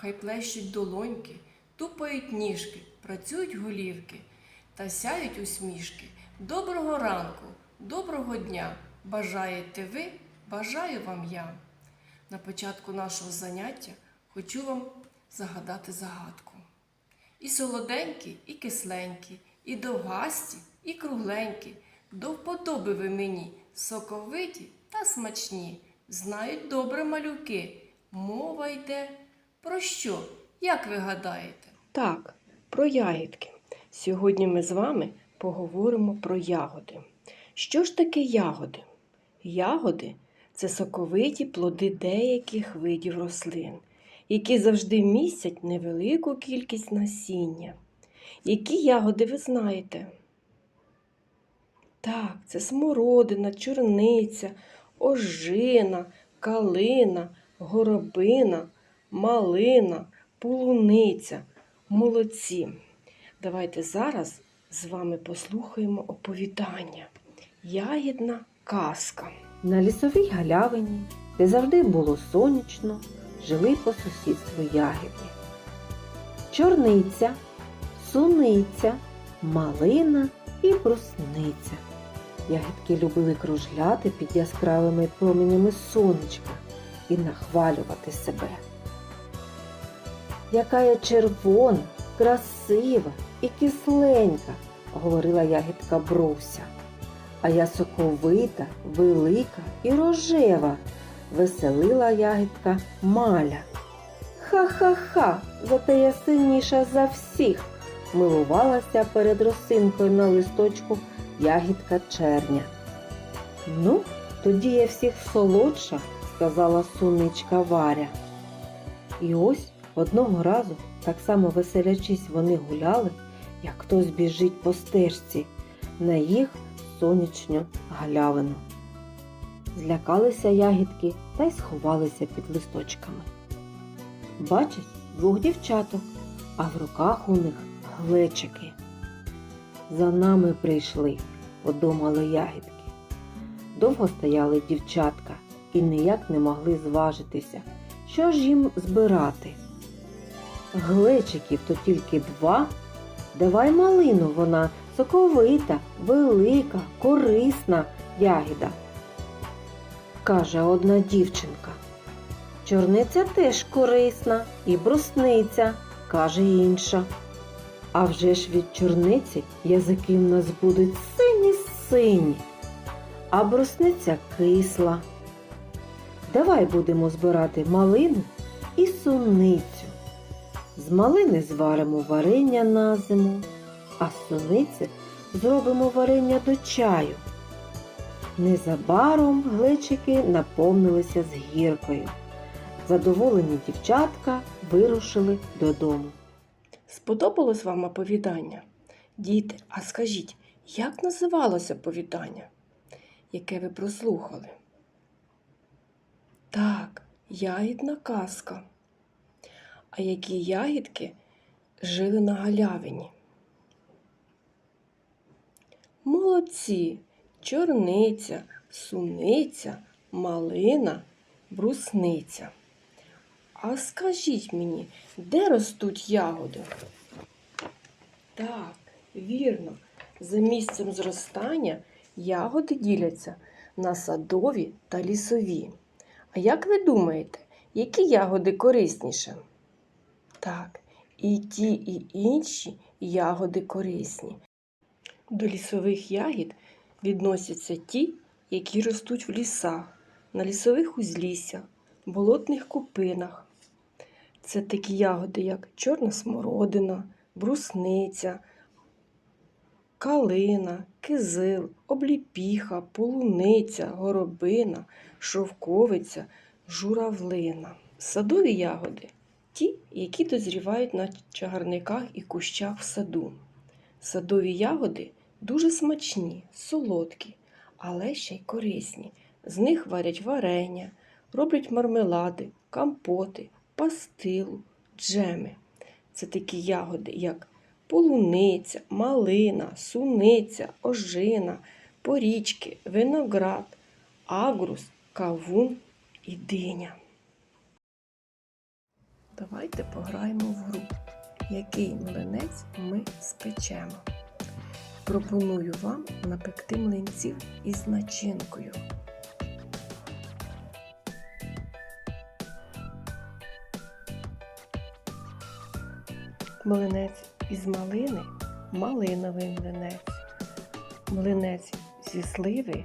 хай плещуть долоньки, тупають ніжки, працюють голівки та сяють усмішки. Доброго ранку, доброго дня! Бажаєте ви, бажаю вам я. На початку нашого заняття хочу вам загадати загадку. І солоденькі, і кисленькі, і довгасті, і кругленькі. До вподоби ви мені, соковиті та смачні. Знають добре малюки. Мова йде про що? Як ви гадаєте? Так, про ягідки. Сьогодні ми з вами поговоримо про ягоди. Що ж таке ягоди? Ягоди це соковиті плоди деяких видів рослин, які завжди містять невелику кількість насіння. Які ягоди ви знаєте? Так, це смородина, чорниця, ожина, калина, горобина, малина, полуниця. Молодці. Давайте зараз з вами послухаємо оповідання. Ягідна казка. На лісовій галявині, де завжди було сонячно, жили по сусідству ягідки. Чорниця, суниця, малина і брусниця. Ягідки любили кружляти під яскравими променями сонечка і нахвалювати себе. Яка я червона, красива і кисленька, говорила ягідка Бруся. А я соковита, велика і рожева, веселила ягідка Маля. Ха-ха-ха, зате я сильніша за всіх, милувалася перед росинкою на листочку ягідка черня. Ну, тоді я всіх солодша, сказала суничка Варя. І ось одного разу, так само веселячись, вони гуляли, як хтось біжить по стежці на їх сонячну галявину. Злякалися ягідки та й сховалися під листочками. Бачать двох дівчаток, а в руках у них глечики. За нами прийшли, подумали ягідки. Довго стояли дівчатка і ніяк не могли зважитися, що ж їм збирати. Глечиків то тільки два. Давай малину, вона соковита, велика, корисна ягіда, каже одна дівчинка. Чорниця теж корисна і брусниця, каже інша. А вже ж від чорниці язики в нас будуть сині сині, а брусниця кисла. Давай будемо збирати малину і суницю. З малини зваримо варення на зиму, а з суниці зробимо варення до чаю. Незабаром глечики наповнилися з гіркою. Задоволені дівчатка вирушили додому. Сподобалось вам оповідання? Діти, а скажіть, як називалося оповідання, яке ви прослухали? Так, ягідна казка. А які ягідки жили на галявині? Молодці, чорниця, суниця, малина, брусниця. А скажіть мені, де ростуть ягоди? Так, вірно, за місцем зростання ягоди діляться на садові та лісові. А як ви думаєте, які ягоди корисніше? Так, і ті, і інші ягоди корисні. До лісових ягід відносяться ті, які ростуть в лісах, на лісових узліссях, болотних купинах. Це такі ягоди, як чорна смородина, брусниця, калина, кизил, обліпіха, полуниця, горобина, шовковиця, журавлина. Садові ягоди ті, які дозрівають на чагарниках і кущах в саду. Садові ягоди дуже смачні, солодкі, але ще й корисні. З них варять варення, роблять мармелади, компоти, пастилу, джеми. Це такі ягоди, як полуниця, малина, суниця, ожина, порічки, виноград, агрус, кавун і диня. Давайте пограємо в гру. Який млинець ми спечемо? Пропоную вам напекти млинців із начинкою. Млинець із малини малиновий млинець. Млинець зі сливи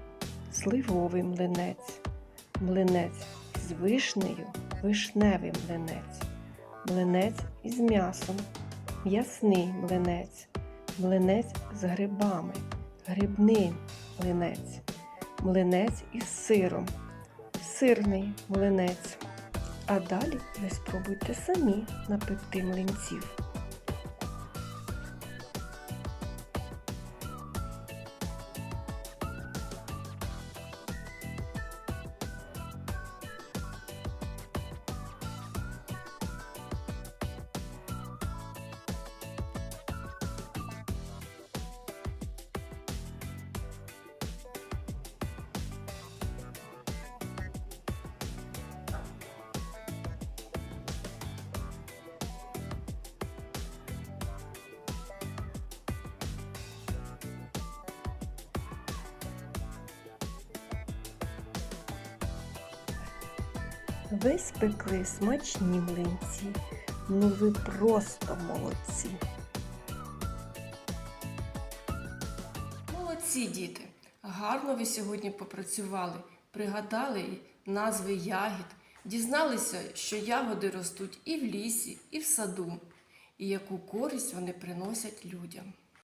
сливовий млинець. Млинець з вишнею вишневий млинець. Млинець із м'ясом м'ясний млинець. Млинець з грибами грибний млинець. Млинець із сиром сирний млинець. А далі ви спробуйте самі напекти млинців. Ви спекли смачні млинці. Ну ви просто молодці. Молодці, діти! Гарно ви сьогодні попрацювали, пригадали назви ягід, дізналися, що ягоди ростуть і в лісі, і в саду, і яку користь вони приносять людям.